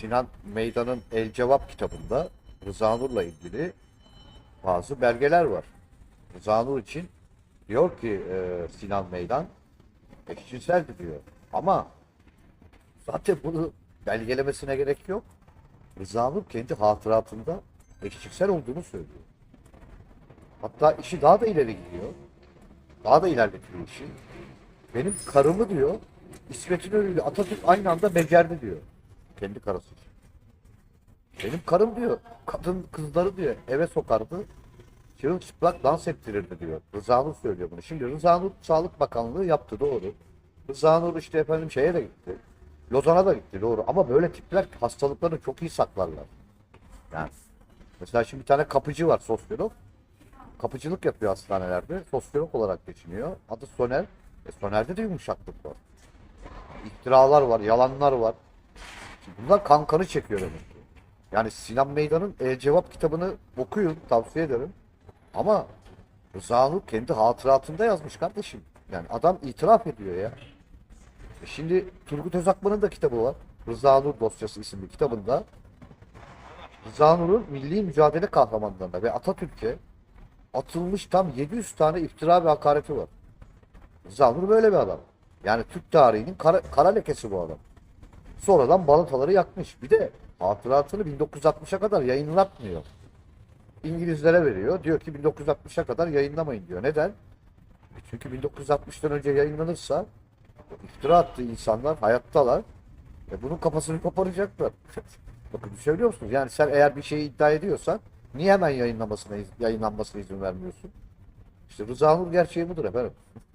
Sinan Meydan'ın El Cevap kitabında Rıza Nur'la ilgili bazı belgeler var. Rıza Nur için diyor ki e, Sinan Meydan eşcinseldi diyor. Ama zaten bunu belgelemesine gerek yok. Rıza Nur kendi hatıratında eşcinsel olduğunu söylüyor. Hatta işi daha da ileri gidiyor. Daha da ilerletiyor işi. Benim karımı diyor İsmet İnönü ile Atatürk aynı anda becerdi diyor. Kendi karısı için. Benim karım diyor, kadın kızları diyor eve sokardı. Çırılçıplak dans ettirirdi diyor. Rıza Nur söylüyor bunu. Şimdi Rıza Nur Sağlık Bakanlığı yaptı doğru. Rıza Nur işte efendim şeye de gitti. Lozan'a da gitti doğru. Ama böyle tipler hastalıklarını çok iyi saklarlar. Yani mesela şimdi bir tane kapıcı var sosyolog. Kapıcılık yapıyor hastanelerde. Sosyolog olarak geçiniyor. Adı Soner. E Soner'de de yumuşaklık var. İftiralar var, yalanlar var. Bunlar kan kanı çekiyor demek ki. Yani Sinan Meydan'ın El Cevap kitabını okuyun, tavsiye ederim. Ama Rıza Nur kendi hatıratında yazmış kardeşim. Yani adam itiraf ediyor ya. E şimdi Turgut Özakman'ın da kitabı var. Rıza Nur dosyası isimli kitabında Rıza Nur'un milli mücadele kahramanlarına ve Atatürk'e atılmış tam 700 tane iftira ve hakareti var. Rıza Nur böyle bir adam. Yani Türk tarihinin kara, kara lekesi bu adam. Sonradan balataları yakmış. Bir de hatıratını 1960'a kadar yayınlatmıyor. İngilizlere veriyor. Diyor ki 1960'a kadar yayınlamayın diyor. Neden? E Çünkü 1960'tan önce yayınlanırsa iftira attığı insanlar hayattalar. E bunun kafasını koparacaklar. Bakın söylüyor musunuz? Yani sen eğer bir şeyi iddia ediyorsan niye hemen yayınlamasına, yayınlanmasına izin vermiyorsun? İşte Rıza Nur gerçeği budur efendim.